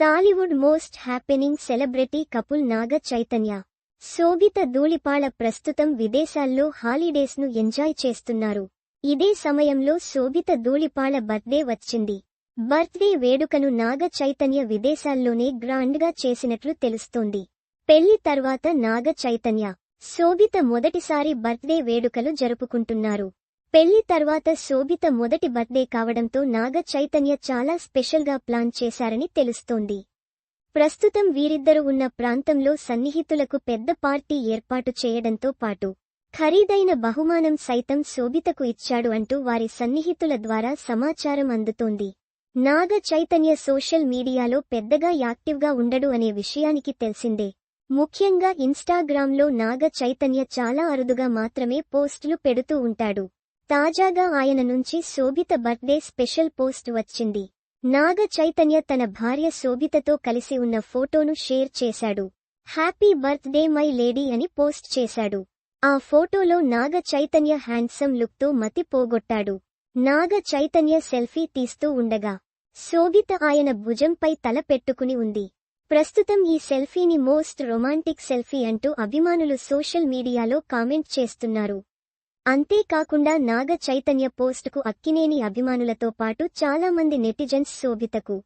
Tollywood most happening celebrity couple Naga Chaitanya Sobhita Dhulipala ప్రస్తుతం విదేశాల్లో హాలిడేస్ను ఎంజాయ్ చేస్తున్నారు. ఇదే సమయంలో శోభిత ధూళిపాళ బర్త్డే వచ్చింది. బర్త్డే వేడుకను నాగ చైతన్య విదేశాల్లోనే గ్రాండ్గా చేసినట్లు తెలుస్తోంది. పెళ్ళి తర్వాత నాగ చైతన్య శోభిత మొదటిసారి బర్త్డే వేడుకలు జరుపుకుంటున్నారు. పెళ్ళి తర్వాత శోభిత మొదటి బర్త్డే కావడంతో నాగ చైతన్య చాలా స్పెషల్గా ప్లాన్ చేశారని తెలుస్తోంది. ప్రస్తుతం వీరిద్దరు ఉన్న ప్రాంతంలో సన్నిహితులకు పెద్ద పార్టీ ఏర్పాటు చేయడంతో పాటు ఖరీదైన బహుమానం సైతం శోభితకు ఇచ్చాడు అంటూ వారి సన్నిహితుల ద్వారా సమాచారం అందుతోంది. నాగ చైతన్య సోషల్ మీడియాలో పెద్దగా యాక్టివ్గా ఉండడు అనే విషయానికి తెలిసిందే. ముఖ్యంగా ఇన్స్టాగ్రామ్లో నాగ చైతన్య చాలా అరుదుగా మాత్రమే పోస్టులు పెడుతూ ఉంటాడు. తాజాగా ఆయన నుంచి శోభిత బర్త్డే స్పెషల్ పోస్ట్ వచ్చింది. నాగ చైతన్య తన భార్య శోభితతో కలిసి ఉన్న ఫోటోను షేర్ చేశాడు. హ్యాపీ బర్త్డే మై లేడీ అని పోస్ట్ చేశాడు. ఆ ఫోటోలో నాగ చైతన్య హ్యాండ్సమ్ లుక్తో మతి పోగొట్టాడు. నాగ చైతన్య సెల్ఫీ తీస్తూ ఉండగా శోభిత ఆయన భుజంపై తల పెట్టుకుని ఉంది. ప్రస్తుతం ఈ సెల్ఫీని మోస్ట్ రొమాంటిక్ సెల్ఫీ అంటూ అభిమానులు సోషల్ మీడియాలో కామెంట్ చేస్తున్నారు. అంతేకాకుండా నాగ చైతన్య పోస్టుకు అక్కినేని అభిమానులతో పాటు చాలా మంది నెటిజన్స్ శోభితకు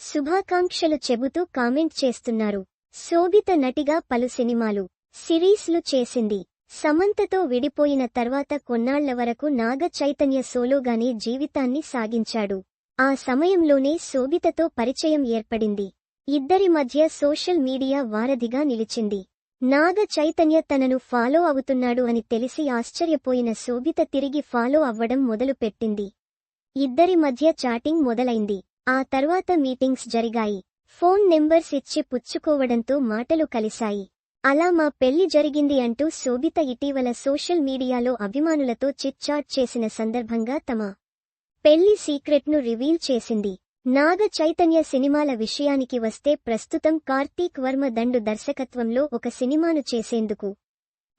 శుభాకాంక్షలు చెబుతూ కామెంట్ చేస్తున్నారు. శోభిత నటిగా పలు సినిమాలు సిరీస్లు చేసింది. సమంతతో విడిపోయిన తర్వాత కొన్నాళ్ళ వరకు నాగ చైతన్య సోలోగానే జీవితాన్ని సాగించాడు. ఆ సమయంలోనే శోభితతో పరిచయం ఏర్పడింది. ఇద్దరి మధ్య సోషల్ మీడియా వారధిగా నిలిచింది. నాగ చైతన్య తనను ఫాలో అవుతున్నాడు అని తెలిసి ఆశ్చర్యపోయిన శోభిత తిరిగి ఫాలో అవ్వడం మొదలుపెట్టింది. ఇద్దరి మధ్య చాటింగ్ మొదలైంది. ఆ తర్వాత మీటింగ్స్ జరిగాయి. ఫోన్ నెంబర్స్ ఇచ్చి పుచ్చుకోవడంతో మాటలు కలిశాయి. అలా మా పెళ్ళి జరిగింది అంటూ శోభిత ఇటీవల సోషల్ మీడియాలో అభిమానులతో చిట్ చాట్ చేసిన సందర్భంగా తమ పెళ్ళి సీక్రెట్ను రివీల్ చేసింది. నాగ చైతన్య సినిమాల విషయానికి వస్తే ప్రస్తుతం కార్తీక్ వర్మ దండు దర్శకత్వంలో ఒక సినిమాను చేసేందుకు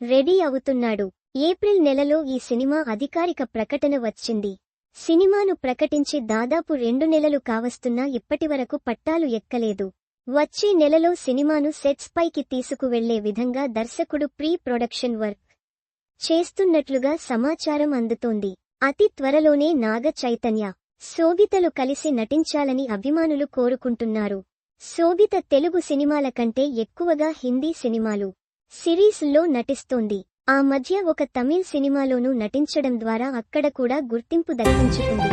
రెడీ అవుతున్నాడు. ఏప్రిల్ నెలలో ఈ సినిమా అధికారిక ప్రకటన వచ్చింది. సినిమాను ప్రకటించి దాదాపు రెండు నెలలు కావస్తున్నా ఇప్పటివరకు పట్టాలు ఎక్కలేదు. వచ్చే నెలలో సినిమాను సెట్స్ పైకి తీసుకువెళ్ళే విధంగా దర్శకుడు ప్రీ ప్రొడక్షన్ వర్క్ చేస్తున్నట్లుగా సమాచారం అందుతోంది. అతి త్వరలోనే నాగ చైతన్య శోభితలు కలిసి నటించాలని అభిమానులు కోరుకుంటున్నారు. శోభిత తెలుగు సినిమాల కంటే ఎక్కువగా హిందీ సినిమాలు సిరీస్లో నటిస్తోంది. ఆ మధ్య ఒక తమిళ్ సినిమాలోనూ నటించడం ద్వారా అక్కడ కూడా గుర్తింపు దక్కించుకుంది.